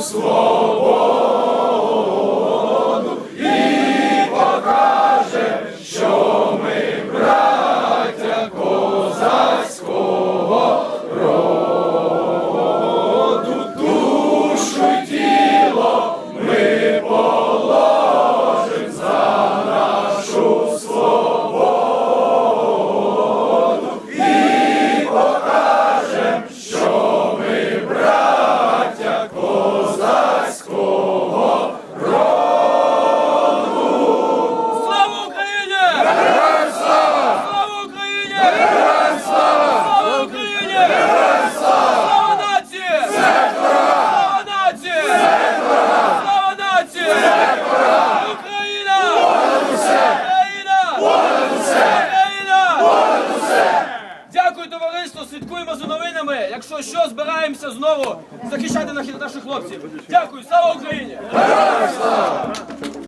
свободу. слідкуємо за новинами. Якщо що, збираємося знову захищати наших хлопців. Дякую, слава Україні!